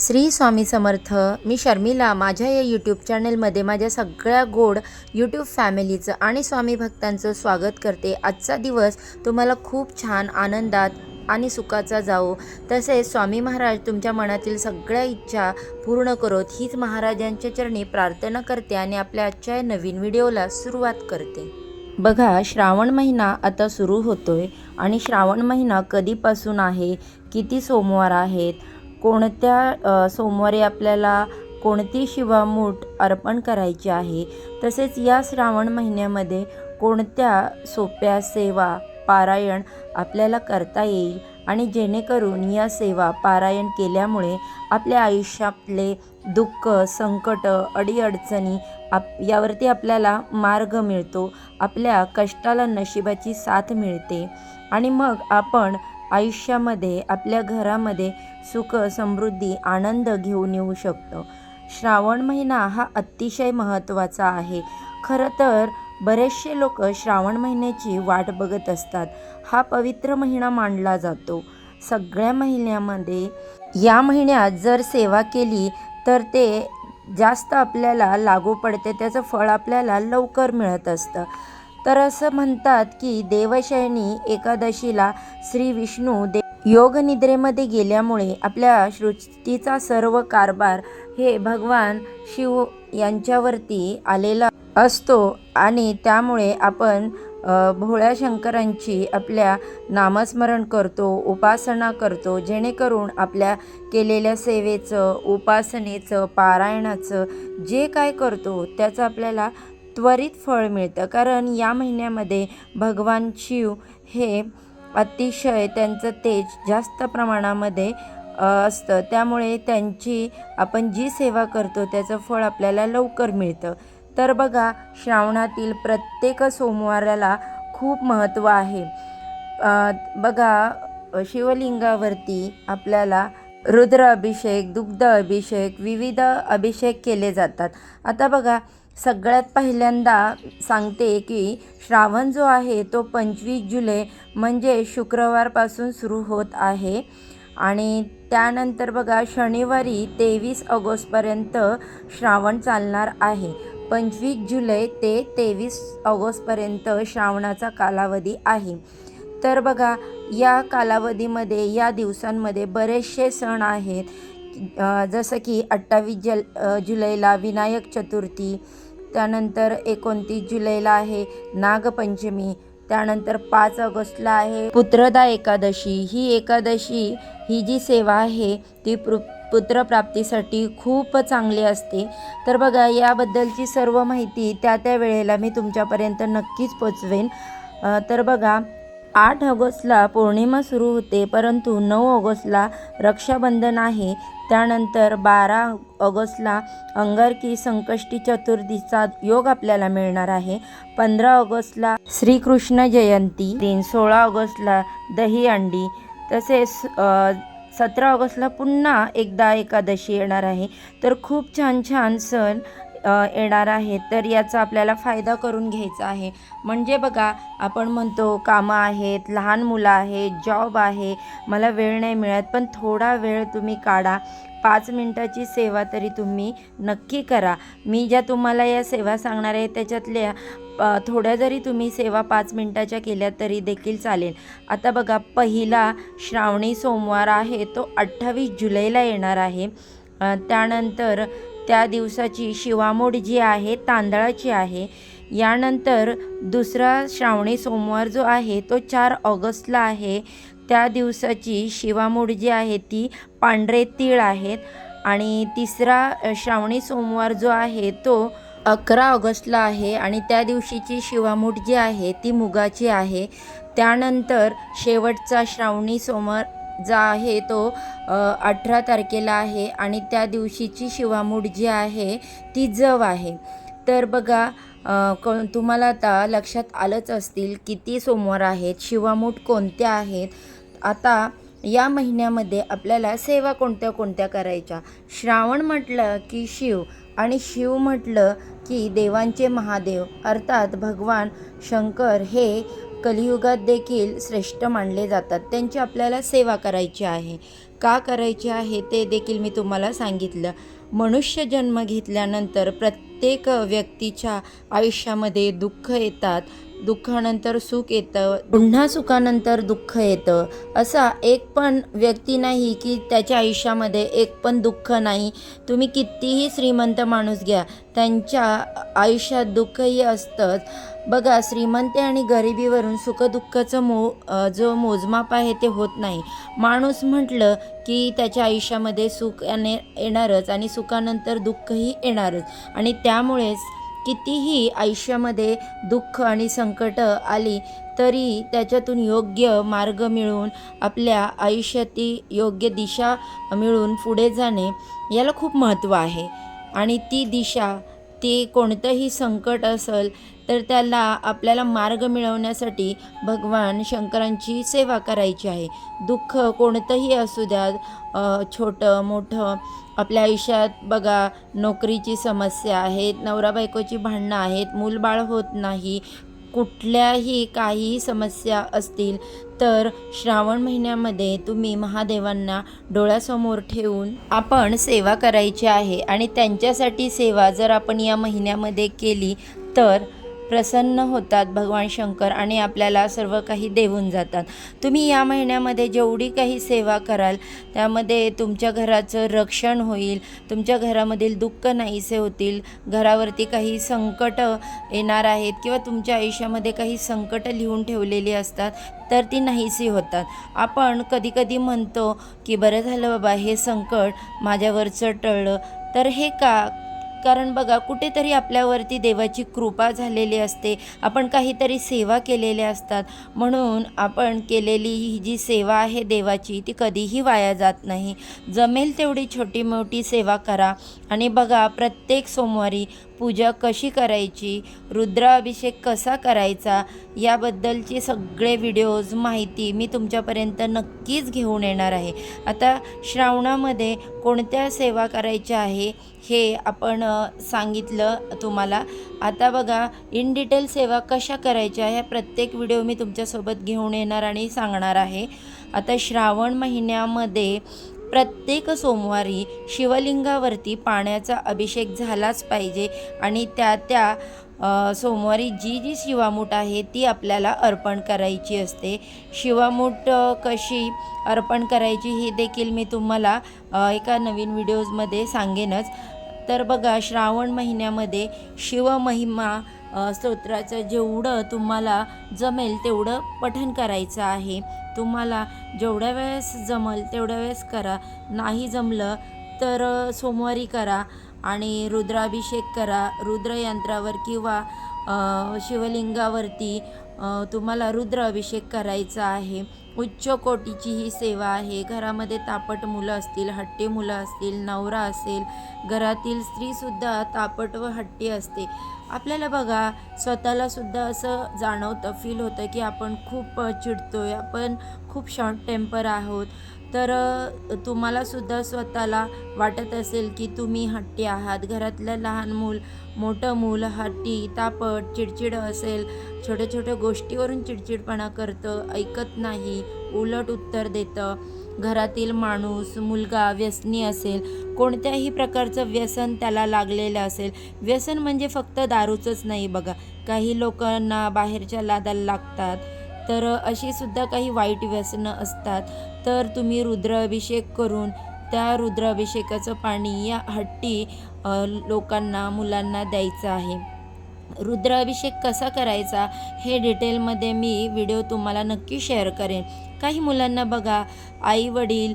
श्री स्वामी समर्थ मी शर्मिला. माझ्या या यूट्यूब चॅनलमध्ये माझ्या सगळ्या गोड यूट्यूब फॅमिलीचं आणि स्वामी भक्तांचं स्वागत करते. आजचा दिवस तुम्हाला खूप छान आनंदात आणि सुखाचा जाओ तसेच स्वामी महाराज तुमच्या मनातील सगळ्या इच्छा पूर्ण करोत. हीच महाराजांच्या चरणी प्रार्थना करते आणि आपल्या आजच्या नवीन व्हिडिओला सुरुवात करते. बघा श्रावण महिना आता सुरू होतोय आणि श्रावण महिना कधीपासून आहे? किती सोमवार आहेत? कोणत्या सोमवारी आपल्याला कोणती शिवामूठ अर्पण करायची आहे? तसेच या श्रावण महिन्यामध्ये कोणत्या सोप्या सेवा पारायण आपल्याला करता येईल? आणि जेणेकरून या सेवा पारायण केल्यामुळे आपल्या आयुष्यातले दुःख संकट अडीअडचणी आप यावरती आपल्याला मार्ग मिळतो. आपल्या कष्टाला नशिबाची साथ मिळते. आणि मग आपण आयुष्यामध्ये आपल्या घरामध्ये सुख समृद्धी आनंद घेऊन येऊ शकतो. श्रावण महिना हा अतिशय महत्त्वाचा आहे. खरं तर बरेचसे लोक श्रावण महिन्याची वाट बघत असतात. हा पवित्र महिना मानला जातो. सगळ्या महिन्यामध्ये या महिन्यात जर सेवा केली तर ते जास्त आपल्याला लागू पडते. त्याचं फळ आपल्याला लवकर मिळत असतं. तर असं म्हणतात की देवशयनी एकादशीला श्री विष्णू दे योग निद्रेमध्ये गेल्यामुळे आपल्या सृष्टीचा सर्व कारभार हे भगवान शिव यांच्यावरती आलेला असतो आणि त्यामुळे आपण भोळ्या शंकरांची आपल्या नामस्मरण करतो उपासना करतो जेणेकरून आपल्या केलेल्या सेवेचं उपासनेचं पारायणाचं जे काय करतो त्याचं आपल्याला त्वरित फळ मिळतं. कारण या महिन्यामध्ये भगवान शिव हे अतिशय त्यांचं तेज जास्त प्रमाणामध्ये असतं. त्यामुळे त्यांची आपण जी सेवा करतो त्याचं फळ आपल्याला लवकर मिळतं. तर बघा श्रावणातील प्रत्येक सोमवाराला खूप महत्त्व आहे. बघा शिवलिंगावरती आपल्याला रुद्र अभिषेक दुग्ध अभिषेक विविध अभिषेक केले जातात. आता बघा सगळ्यात पहिल्यांदा सांगते की श्रावण जो आहे तो पंचवीस जुलै म्हणजे शुक्रवारपासून सुरू होत आहे. आणि त्यानंतर बघा शनिवारी तेवीस ऑगस्टपर्यंत श्रावण चालणार आहे. पंचवीस जुलै ते तेवीस ऑगस्टपर्यंत श्रावणाचा कालावधी आहे. तर बघा या कालावधीमध्ये या दिवसांमध्ये बरेचसे सण आहेत. जसं की अठ्ठावीस जल जुलैला विनायक चतुर्थी त्यानंतर एकोणतीस जुलैला आहे नागपंचमी. त्यानंतर पाच ऑगस्टला आहे पुत्रदा एकादशी. ही एकादशी ही जी सेवा आहे ती पृ पुत्रप्राप्तीसाठी खूप चांगली असते. तर बघा याबद्दलची सर्व माहिती त्या त्या वेळेला मी तुमच्यापर्यंत नक्कीच पोचवेन. तर बघा आठ ऑगस्टला पौर्णिमा सुरू होते परंतु नऊ ऑगस्टला रक्षाबंधन आहे. त्यानंतर बारा ऑगस्टला अंगारकी संकष्टी चतुर्थीचा योग आपल्याला मिळणार आहे. पंधरा ऑगस्टला श्रीकृष्ण जयंती तीन सोळा ऑगस्टला दही अंडी तसेच सतरा ऑगस्टला पुन्हा एकदा एकादशी येणार आहे. तर खूप छान छान सण येणार आहेत तर याचा आपल्याला फायदा करून घ्यायचा आहे. म्हणजे बघा आपण म्हणतो कामं आहेत लहान मुलं आहेत जॉब आहे मला वेळ नाही मिळत पण थोडा वेळ तुम्ही काढा. पाच मिनटाची सेवा तरी तुम्ही नक्की करा. मी ज्या तुम्हाला या सेवा सांगणार आहे त्याच्यातल्या थोड्या जरी तुम्ही सेवा पाच मिनटाच्या केल्या तरी देखील चालेल. आता बघा पहिला श्रावणी सोमवार आहे तो अठ्ठावीस जुलैला येणार आहे. त्यानंतर त्या दिवसाची शिवामोड जी आहे तांदळाची आहे यानंतर दुसरा श्रावणी सोमवार जो आहे तो चार ऑगस्टला आहे. त्या दिवसाची शिवामोड जी आहे ती पांढरे तीळ आहेत. आणि तिसरा श्रावणी सोमवार जो आहे तो अकरा ऑगस्टला आहे. आणि त्या दिवशीची शिवामूठ जी आहे ती मुगाची आहे. त्यानंतर शेवटचा श्रावणी सोमवार जा आहे तो अठरा तारखेला आहे आणि त्या दिवशीची शिवामूठ जी आहे ती जव आहे. तर बघा क तुम्हाला आता लक्षात आलंच असतील किती सोमवार आहेत शिवामूठ कोणत्या आहेत. आता या महिन्यामध्ये आपल्याला सेवा कोणत्या कोणत्या करायच्या? श्रावण म्हटलं की शिव आणि शिव म्हटलं की देवांचे महादेव. अर्थात भगवान शंकर हे कलियुगात देखील श्रेष्ठ मानले जातात. त्यांची आपल्याला सेवा करायची आहे. का करायची आहे ते देखील मी तुम्हाला सांगितलं. मनुष्य जन्म घेतल्यानंतर प्रत्येक व्यक्तीच्या आयुष्यामध्ये दुःख येतात. दुःखानंतर सुख येतं. पुन्हा सुखानंतर दुःख येतं. असा एक पण व्यक्ती नाही की त्याच्या आयुष्यामध्ये एक पण दुःख नाही. तुम्ही कितीही श्रीमंत माणूस घ्या त्यांच्या आयुष्यात दुःखही असतंच. बघा श्रीमंती आणि गरिबीवरून सुखदुःखाचं मो जो मोजमाप आहे ते होत नाही. माणूस म्हटलं की त्याच्या आयुष्यामध्ये सुख याने येणारच आणि सुखानंतर दुःखही येणारच. आणि त्यामुळेच कितीही आयुष्यामध्ये दुःख आणि संकट आली तरी त्याच्यातून योग्य मार्ग मिळून आपल्या आयुष्याती योग्य दिशा मिळून पुढे जाणे याला खूप महत्त्व आहे. आणि ती दिशा ती कोणतंही संकट असेल तर त्याला आपल्याला मार्ग मिळवण्यासाठी भगवान शंकरांची सेवा करायची आहे. दुःख कोणतंही असू द्या छोटं मोठं आपल्या आयुष्यात बघा नोकरीची समस्या आहेत नवरा बायकोची भांडणं आहेत मूलबाळ होत नाही कुठल्याही काही समस्या असतील तर श्रावण महिन्यामध्ये तुम्ही महादेवांना डोळ्यासमोर ठेवून आपण सेवा करायची आहे. आणि त्यांच्यासाठी सेवा जर आपण या महिन्यामध्ये केली तर प्रसन्न होतात भगवान शंकर आणि आपल्याला सर्व काही देऊन जातात. तुम्ही या महिन्यामध्ये जेवढी काही सेवा कराल त्यामध्ये तुमच्या घराचं रक्षण होईल तुमच्या घरामधील दुःख नाहीसे होतील घरावरती काही संकट येणार आहेत किंवा तुमच्या आयुष्यामध्ये काही संकट लिहून ठेवलेली असतात तर ती नाहीशी होतात. आपण कधीकधी म्हणतो की बरं झालं बाबा हे संकट माझ्यावरचं टळलं तर हे का कारण बघा कुठेतरी आपल्यावरती देवाची कृपा झालेली असते. आपण काहीतरी सेवा केलेल्या असतात. म्हणून आपण केलेली ही जी सेवा आहे देवाची ती कधीही वाया जात नाही. जमेल तेवढी छोटी मोठी सेवा करा. आणि बघा प्रत्येक सोमवारी पूजा कशी करायची रुद्राभिषेक कसा करायचा याबद्दलचे सगळे व्हिडिओज माहिती मी तुमच्यापर्यंत नक्कीच घेऊन येणार आहे. आता श्रावणामध्ये कोणत्या सेवा करायच्या आहे हे आपण सांगितलं तुम्हाला. आता बघा इन डिटेल सेवा कशा करायच्या ह्या प्रत्येक व्हिडिओ मी तुमच्यासोबत घेऊन येणार आणि सांगणार आहे. आता श्रावण महिन्यामध्ये प्रत्येक सोमवारी शिवलिंगावरती पाण्याचा अभिषेक झालाच पाहिजे आणि त्या त्या सोमवारी जी जी शिवामूठ आहे ती आपल्याला अर्पण करायची असते. शिवामूठ कशी अर्पण करायची ही देखील मी तुम्हाला एका नवीन व्हिडिओजमध्ये सांगेनच. तर बघा श्रावण महिन्यामध्ये शिवमहिमा स्तोत्राचं जेवढं तुम्हाला जमेल तेवढं पठण करायचं आहे. तुम्हाला जेवढ्या वेळेस जमल तेवढ्या वेळेस करा. नाही जमलं तर सोमवारी करा आणि रुद्राभिषेक करा. रुद्रयंत्रावर किंवा शिवलिंगावरती तुम्हाला रुद्र अभिषेक करायचा आहे. उच्च कोटीची ही सेवा आहे. घरामध्ये तापट मुलं असतील हट्टी मुलं असतील नवरा असेल घरातील स्त्रीसुद्धा तापट व हट्टी असते. आपल्याला बघा स्वतःलासुद्धा असं जाणवतं फील होतं की आपण खूप चिडतोय आपण खूप शॉर्ट टेम्पर आहोत. तर तुम्हालासुद्धा स्वतःला वाटत असेल की तुम्ही हट्टी आहात. घरातलं लहान मूल मोठं मूल हट्टी तापट चिडचिड असेल. छोट्या छोट्या गोष्टीवरून चिडचिडपणा करतं ऐकत नाही उलट उत्तर देतं. घरातील माणूस मुलगा व्यसनी असेल. कोणत्याही प्रकारचं व्यसन त्याला लागलेलं असेल. व्यसन म्हणजे फक्त दारूचंच नाही बघा. काही लोकांना बाहेरच्या लादाला लागतात. तर अशी सुद्धा काही वाईट व्यसनं असतात. तर तुम्ही रुद्राभिषेक करून त्या रुद्राभिषेकाचं पाणी या हट्टी लोकांना मुलांना द्यायचं आहे. रुद्राभिषेक कसा करायचा हे डिटेलमध्ये मी व्हिडिओ तुम्हाला नक्की शेअर करेन. काही मुलांना बघा आई वडील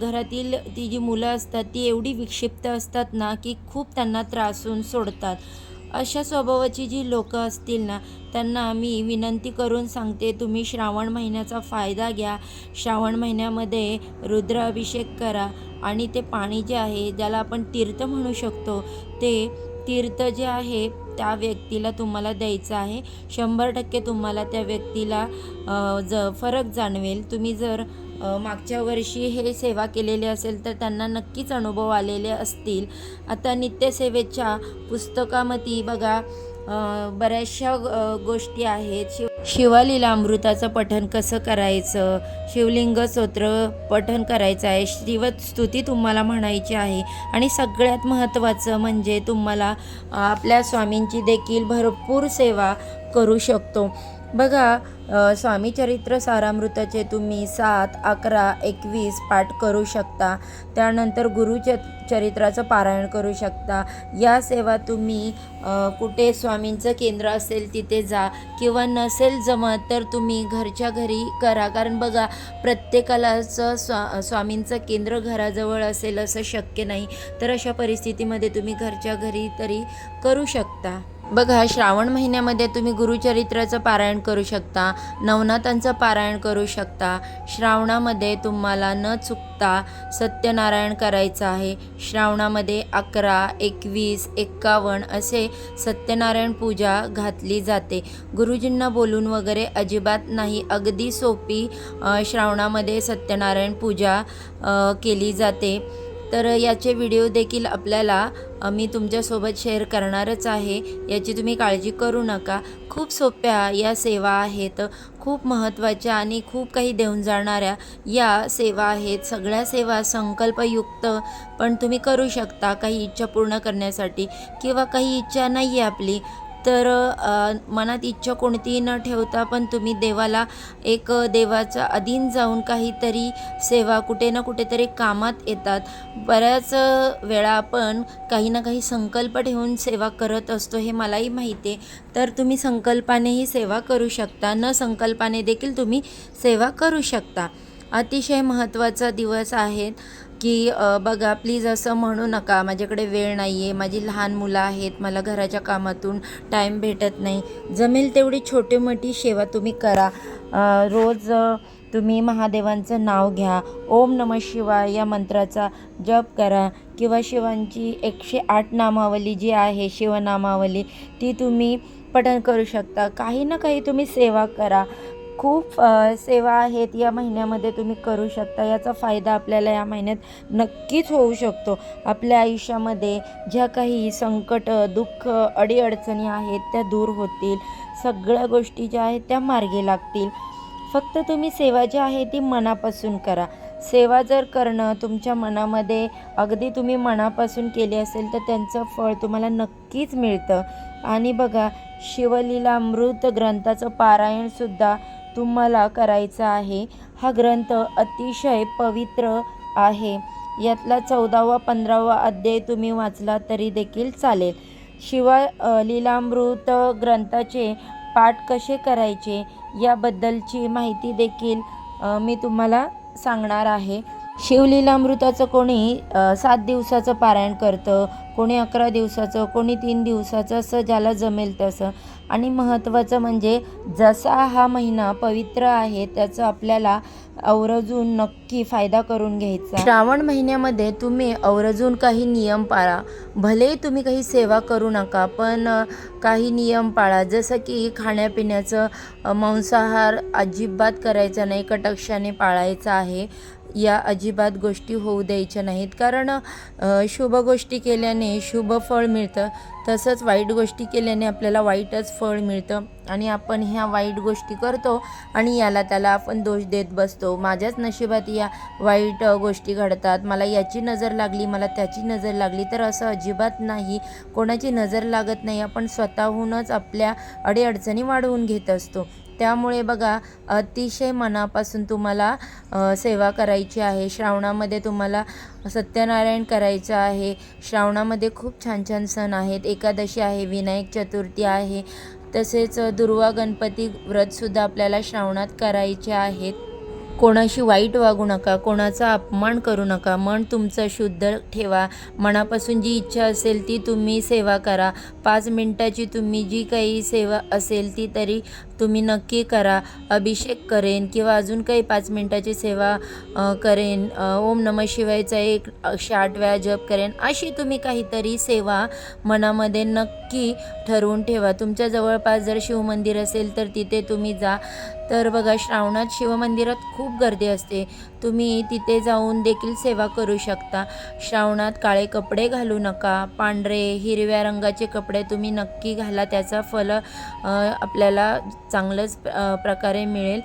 घरातील ती जी मुलं असतात ती एवढी विक्षिप्त असतात ना की खूप त्यांना त्रासून सोडतात. अशा स्वभावाची जी लोकं असतील ना त्यांना मी विनंती करून सांगते तुम्ही श्रावण महिन्याचा फायदा घ्या. श्रावण महिन्यामध्ये रुद्राभिषेक करा आणि ते पाणी जे आहे ज्याला आपण तीर्थ म्हणू शकतो ते तीर्थ जे आहे त्या व्यक्तीला तुम्हाला द्यायचं आहे. शंभर टक्के तुम्हाला त्या व्यक्तीला ज फरक जाणवेल. तुम्ही जर मागच्या वर्षी हे सेवा केलेली असेल तर त्यांना नक्कीच अनुभव आलेले असतील. आता नित्यसेवेच्या पुस्तकामध्ये बघा बऱ्याचशा गोष्टी आहेत. शिव शिवालीला अमृताचं पठन कसं करायचं? शिवलिंग स्तोत्र पठन करायचं आहे. शिवस्तुती तुम्हाला म्हणायची आहे. आणि सगळ्यात महत्त्वाचं म्हणजे तुम्हाला आपल्या स्वामींची देखील भरपूर सेवा करू शकतो. बघा स्वामी चरित्र सारामृताचे तुम्ही सात अकरा एकवीस पाठ करू शकता. त्यानंतर गुरु च चरित्राचं पारायण करू शकता. या सेवा तुम्ही कुठे स्वामींचं केंद्र असेल तिथे जा. किंवा नसेल जमत तर तुम्ही घरच्या घरी करा. कारण बघा प्रत्येकालाचं स्वा स्वामींचं केंद्र घराजवळ असेल असं शक्य नाही. तर अशा परिस्थितीमध्ये तुम्ही घरच्या घरी तरी करू शकता. बघा श्रावण महिन्यामध्ये तुम्ही गुरुचरित्राचं पारायण करू शकता नवनाथांचं पारायण करू शकता. श्रावणामध्ये तुम्हाला न चुकता सत्यनारायण करायचं आहे. श्रावणामध्ये अकरा एकवीस एक्कावन्न असे सत्यनारायण पूजा घातली जाते. गुरुजींना बोलून वगैरे अजिबात नाही. अगदी सोपी श्रावणामध्ये सत्यनारायण पूजा केली जाते. तर याचे व्हिडिओ देखील आपल्याला मी तुमच्यासोबत शेअर करणारच आहे. याची तुम्ही काळजी करू नका. खूप सोप्या या सेवा आहेत. खूप महत्त्वाच्या आणि खूप काही देऊन जाणाऱ्या या सेवा आहेत. सगळ्या सेवा संकल्पयुक्त पण तुम्ही करू शकता. काही इच्छा पूर्ण करण्यासाठी किंवा काही इच्छा नाही आहे आपली तर मनात इच्छा कोणतीही न ठेवता पण तुम्ही देवाला एक देवाचा अधीन जाऊन काहीतरी सेवा कुठे ना कुठेतरी कामात येतात. बऱ्याच वेळा आपण काही ना काही संकल्प ठेवून सेवा करत असतो हे मलाही माहिती आहे. तर तुम्ही संकल्पानेही सेवा करू शकता. न संकल्पाने देखील तुम्ही सेवा करू शकता. अतिशय महत्त्वाचा दिवस आहेत. की बघा प्लीज असं म्हणू नका. माझ्याकडे वेळ नाही आहे माझी लहान मुलं आहेत. मला घराच्या कामातून टाईम भेटत नाही. जमेल तेवढी छोटी मोठी सेवा तुम्ही करा. रोज तुम्ही महादेवांचं नाव घ्या. ओम नम शिवाय या मंत्राचा जप करा. किंवा शिवांची एकशे आठ नामावली जी आहे शिवनामावली ती तुम्ही पठण करू शकता. काही ना काही तुम्ही सेवा करा. खूप सेवा आहेत या महिन्यामध्ये तुम्ही करू शकता. याचा फायदा आपल्याला या महिन्यात नक्कीच होऊ शकतो. आपल्या आयुष्यामध्ये ज्या काही संकट दुःख अडीअडचणी आहेत त्या दूर होतील. सगळ्या गोष्टी ज्या आहेत त्या मार्गी लागतील. फक्त तुम्ही सेवा जी आहे ती मनापासून करा. सेवा जर करणं तुमच्या मनामध्ये अगदी तुम्ही मनापासून केली असेल तर त्यांचं फळ तुम्हाला नक्कीच मिळतं. आणि बघा शिवलीला अमृत ग्रंथाचं पारायणसुद्धा तुम्हाला करायचा आहे. हा ग्रंथ अतिशय पवित्र आहे. यातला चौदावा पंधरावा अध्याय तुम्ही वाचला तरी देखील चालेल. शिवाय लीलामृत ग्रंथाचे पाठ कसे करायचे याबद्दलची माहिती देखील मी तुम्हाला सांगणार आहे. शिवलीलामृताचं कोणी सात दिवसाचं पारायण करतं कोणी अकरा दिवसाचं कोणी तीन दिवसाचं असं ज्याला जमेल तसं. आणि महत्त्वाचं म्हणजे जसा हा महिना पवित्र आहे त्याचं आपल्याला अवरजून नक्की फायदा करून घ्यायचा. श्रावण महिन्यामध्ये तुम्ही अवरजून काही नियम पाळा. भले तुम्ही काही सेवा करू नका पण काही नियम पाळा. जसं की खाण्यापिण्याचं मांसाहार अजिबात करायचा नाही कटक्षाने पाळायचा आहे. या अजिबात गोष्टी होऊ द्यायच्या नाहीत. कारण शुभ गोष्टी केल्याने शुभ फळ मिळतं. तसंच वाईट गोष्टी केल्याने आपल्याला वाईटच फळ मिळतं. आणि आपण ह्या वाईट गोष्टी करतो आणि याला त्याला आपण दोष देत बसतो. माझ्याच नशिबात या वाईट गोष्टी घडतात. मला याची नजर लागली मला त्याची नजर लागली तर असं अजिबात नाही. कोणाची नजर लागत नाही. आपण स्वतःहूनच आपल्या अडीअडचणी वाढवून घेत असतो. त्यामुळे बघा अतिशय मनापासून तुम्हाला सेवा करायची आहे. श्रावणामध्ये तुम्हाला सत्यनारायण करायचं आहे. श्रावणामध्ये खूप छान छान सण आहेत. एकादशी आहे विनायक चतुर्थी आहे. तसेच दुर्वा गणपती व्रतसुद्धा आपल्याला श्रावणात करायचे आहेत. कोणाशी वाईट वागू नका कोणाचा अपमान करू नका. मन तुमचं शुद्ध ठेवा. मनापासून जी इच्छा असेल ती तुम्ही सेवा करा. पाच मिनटाची तुम्ही जी काही सेवा असेल ती तरी तुम्ही नक्की करा. अभिषेक करेन किंवा अजून काही पाच मिनटाची सेवा करेन. ओम नम शिवायचा एक एकशे आठ वेळा जप करेन. अशी तुम्ही काहीतरी सेवा मनामध्ये नक्की ठरवून ठेवा. तुमच्या जवळपास जर शिवमंदिर असेल तर तिथे तुम्ही जा. तर बघा श्रावणात शिवमंदिरात खूप गर्दी असते. तुम्ही तिथे जाऊन देखील सेवा करू शकता. श्रावणात काळे कपडे घालू नका. पांढरे हिरव्या रंगाचे कपडे तुम्ही नक्की घाला. त्याचा फल आपल्याला चांगलंच प्रकारे मिळेल.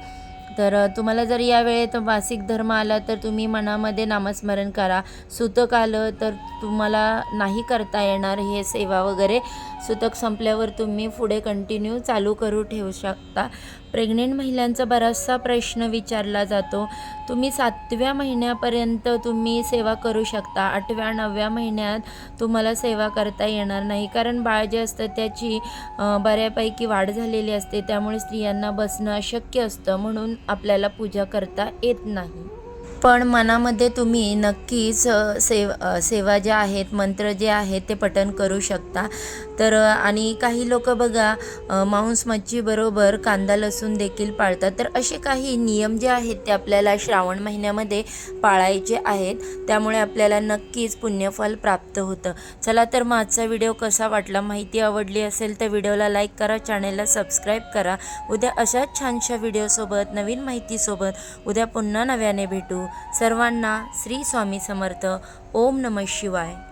तर तुम्हाला जर या वेळेत मासिक धर्म आला तर तुम्ही मनामध्ये नामस्मरण करा. सुतक आलं तर तुम्हाला नाही करता येणार हे सेवा वगैरे. सुतक संपल्यावर तुम्ही पुढे कंटिन्यू चालू करू ठेवू शकता. प्रेग्नेंट महिलांचा बराचसा प्रश्न विचारला जातो. तुम्ही सातव्या महिन्यापर्यंत तुम्ही सेवा करू शकता. आठव्या नवव्या महिन्यात तुम्हाला सेवा करता येणार नाही. कारण बाळ जे असतं त्याची बऱ्यापैकी वाढ झालेली असते. त्यामुळे स्त्रियांना बसणं अशक्य असतं. म्हणून आपल्याला पूजा करता येत नाही. पण मनामध्ये तुम्ही नक्कीच सेव सेवा ज्या आहेत मंत्र जे आहेत ते पठण करू शकता. तर आणि काही लोक बघा मांस मच्छीबरोबर कांदा लसूण देखील पाळतात. तर असे काही नियम जे आहेत ते आपल्याला श्रावण महिन्यामध्ये पाळायचे आहेत. त्यामुळे आपल्याला नक्कीच पुण्यफल प्राप्त होतं. चला तर मग आजचा व्हिडिओ कसा वाटला माहिती आवडली असेल तर व्हिडिओला लाईक करा चॅनेलला सबस्क्राईब करा. उद्या अशाच छानशा व्हिडिओसोबत नवीन माहितीसोबत उद्या पुन्हा नव्याने भेटू. सर्वांना श्री स्वामी समर्थ. ओम नमः शिवाय.